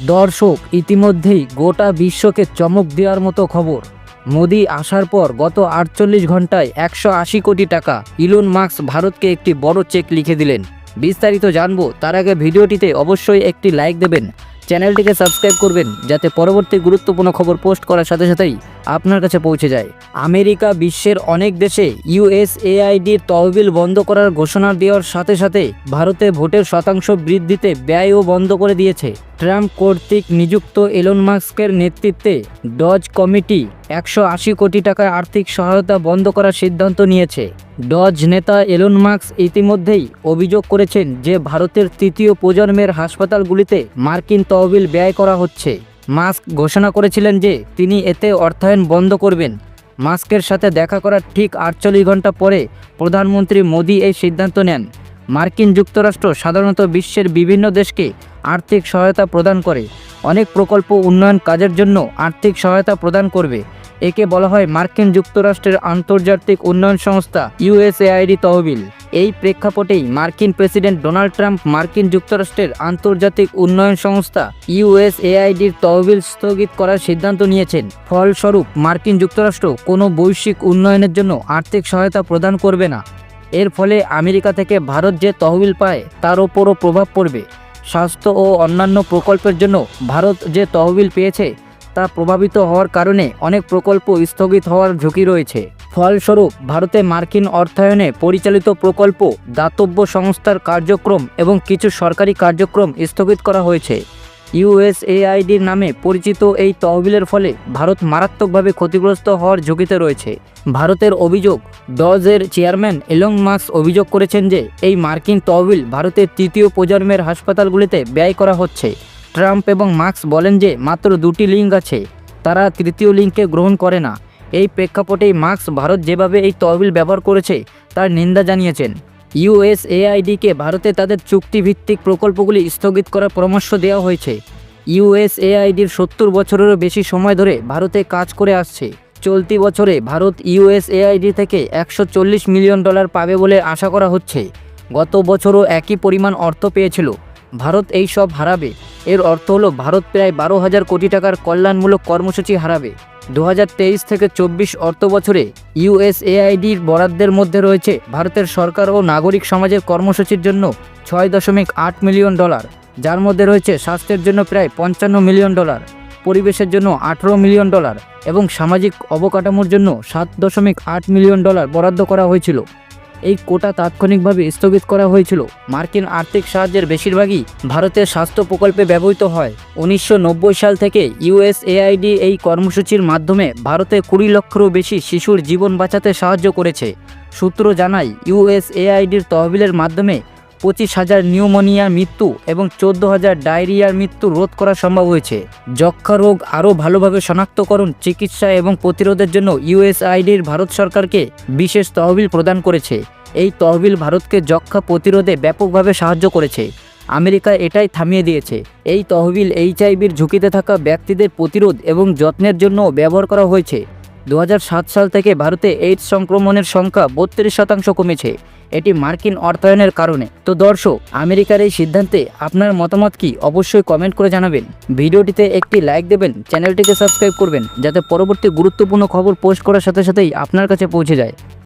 দর্শক, ইতিমধ্যেই গোটা বিশ্বকে চমক দেওয়ার মতো খবর। মোদি আসার পর গত আটচল্লিশ ঘন্টায় একশো আশি কোটি টাকা। ইলন মার্কস ভারতকে একটি বড় চেক লিখে দিলেন। বিস্তারিত জানব, তার আগে ভিডিওটিতে অবশ্যই একটি লাইক দেবেন। চ্যানেলটিকে সাবস্ক্রাইব করবেন, যাতে পরবর্তী গুরুত্বপূর্ণ খবর পোস্ট করার সাথে সাথেই আপনার কাছে পৌঁছে যায়। আমেরিকা বিশ্বের অনেক দেশে ইউএসএআইডির তহবিল বন্ধ করার ঘোষণা দেওয়ার সাথে সাথে ভারতে ভোটের শতাংশ বৃদ্ধিতে ব্যয়ও বন্ধ করে দিয়েছে। ট্রাম্প কর্তৃক নিযুক্ত এলন মাস্কের নেতৃত্বে ডজ কমিটি একশো আশি কোটি টাকার আর্থিক সহায়তা বন্ধ করার সিদ্ধান্ত নিয়েছে। ডজ নেতা এলন মার্কস ইতিমধ্যেই অভিযোগ করেছেন যে ভারতের তৃতীয় প্রজন্মের হাসপাতালগুলিতে মার্কিন তহবিল ব্যয় করা হচ্ছে। মাস্ক ঘোষণা করেছিলেন যে তিনি এতে অর্থায়ন বন্ধ করবেন। মাস্কের সাথে দেখা করার ঠিক আটচল্লিশ ঘণ্টা পরে প্রধানমন্ত্রী মোদি এই সিদ্ধান্ত নেন। মার্কিন যুক্তরাষ্ট্র সাধারণত বিশ্বের বিভিন্ন দেশকে আর্থিক সহায়তা প্রদান করে। অনেক প্রকল্প উন্নয়ন কাজের জন্য আর্থিক সহায়তা প্রদান করবে। একে বলা হয় মার্কিন যুক্তরাষ্ট্রের আন্তর্জাতিক উন্নয়ন সংস্থা ইউএসএআইডি তহবিল। এই প্রেক্ষাপটেই মার্কিন প্রেসিডেন্ট ডোনাল্ড ট্রাম্প মার্কিন যুক্তরাষ্ট্রের আন্তর্জাতিক উন্নয়ন সংস্থা ইউএসএআইডির তহবিল স্থগিত করার সিদ্ধান্ত নিয়েছেন। ফলস্বরূপ, মার্কিন যুক্তরাষ্ট্র কোনো বৈশ্বিক উন্নয়নের জন্য আর্থিক সহায়তা প্রদান করবে না। এর ফলে আমেরিকা থেকে ভারত যে তহবিল পায়, তার ওপরও প্রভাব পড়বে। স্বাস্থ্য ও অন্যান্য প্রকল্পের জন্য ভারত যে তহবিল পেয়েছে তা প্রভাবিত হওয়ার কারণে অনেক প্রকল্প স্থগিত হওয়ার ঝুঁকি রয়েছে। ফলস্বরূপ, ভারতে মার্কিন অর্থায়নে পরিচালিত প্রকল্প, দাতব্য সংস্থার কার্যক্রম এবং কিছু সরকারি কার্যক্রম স্থগিত করা হয়েছে। ইউএসএআইডির নামে পরিচিত এই তহবিলের ফলে ভারত মারাত্মকভাবে ক্ষতিগ্রস্ত হওয়ার ঝুঁকিতে রয়েছে। ভারতের অভিযোগ ডজের চেয়ারম্যান এলং মার্কস অভিযোগ করেছেন যে, এই মার্কিন তহবিল ভারতের তৃতীয় প্রজন্মের হাসপাতালগুলিতে ব্যয় করা হচ্ছে। ট্রাম্প এবং মার্কস বলেন যে মাত্র দুটি লিঙ্ক আছে, তারা তৃতীয় লিঙ্ককে গ্রহণ করে না। এই প্রেক্ষাপটেই মার্কস ভারত যেভাবে এই তহবিল ব্যবহার করেছে, তার নিন্দা জানিয়েছেন। ইউএসএআইডিকে ভারতে তাদের চুক্তিভিত্তিক প্রকল্পগুলি স্থগিত করার পরামর্শ দেওয়া হয়েছে। ইউএসএআইডির সত্তর বছরেরও বেশি সময় ধরে ভারতে কাজ করে আসছে। চলতি বছরে ভারত ইউএসএআইডি থেকে একশো চল্লিশ মিলিয়ন ডলার পাবে বলে আশা করা হচ্ছে। গত বছরও একই পরিমাণ অর্থ পেয়েছিল। ভারত এই সব হারাবে। এর অর্থ হলো ভারত প্রায় বারো হাজার কোটি টাকার কল্যাণমূলক কর্মসূচি হারাবে। দু হাজার তেইশ থেকে চব্বিশ অর্থ বছরে ইউএসএআইডির বরাদ্দের মধ্যে রয়েছে ভারতের সরকার ও নাগরিক সমাজের কর্মসূচির জন্য ছয় দশমিক আট মিলিয়ন ডলার, যার মধ্যে রয়েছে স্বাস্থ্যের জন্য প্রায় পঞ্চান্ন মিলিয়ন ডলার, পরিবেশের জন্য আঠেরো মিলিয়ন ডলার এবং সামাজিক অবকাঠামোর জন্য সাত দশমিক আট মিলিয়ন ডলার বরাদ্দ করা হয়েছিল। এই কোটা তাৎক্ষণিকভাবে স্থগিত করা হয়েছিল। মার্কিন আর্থিক সাহায্যের বেশিরভাগই ভারতের স্বাস্থ্য প্রকল্পে ব্যবহৃত হয়। উনিশশো নব্বই সাল থেকে ইউএসএআইডি এই কর্মসূচির মাধ্যমে ভারতে কুড়ি লক্ষেরও বেশি শিশুর জীবন বাঁচাতে সাহায্য করেছে। সূত্র জানায় ইউএসএআইডির তহবিলের মাধ্যমে পঁচিশ হাজার নিউমোনিয়ার মৃত্যু এবং চোদ্দ হাজার ডায়রিয়ার মৃত্যু রোধ করা সম্ভব হয়েছে। যক্ষা রোগ আরও ভালোভাবে শনাক্তকরণ চিকিৎসা এবং প্রতিরোধের জন্য ইউএসআইডির ভারত সরকারকে বিশেষ তহবিল প্রদান করেছে। এই তহবিল ভারতকে যক্ষা প্রতিরোধে ব্যাপকভাবে সাহায্য করেছে। আমেরিকা এটাই থামিয়ে দিয়েছে। এই তহবিল এইচআইভির ঝুঁকিতে থাকা ব্যক্তিদের প্রতিরোধ এবং যত্নের জন্য ব্যবহার করা হয়েছে। দু হাজার সাত সাল থেকে ভারতে এইডস সংক্রমণের সংখ্যা বত্রিশ শতাংশ কমেছে। এটি মার্কিন অর্থায়নের কারণে। তো দর্শক, আমেরিকার এই সিদ্ধান্তে আপনার মতামত কি? অবশ্যই কমেন্ট করে জানাবেন। ভিডিওটিতে একটি লাইক দেবেন, চ্যানেলটিকে সাবস্ক্রাইব করবেন, যাতে পরবর্তী গুরুত্বপূর্ণ খবর পোস্ট করার সাথে সাথেই আপনার কাছে পৌঁছে যায়।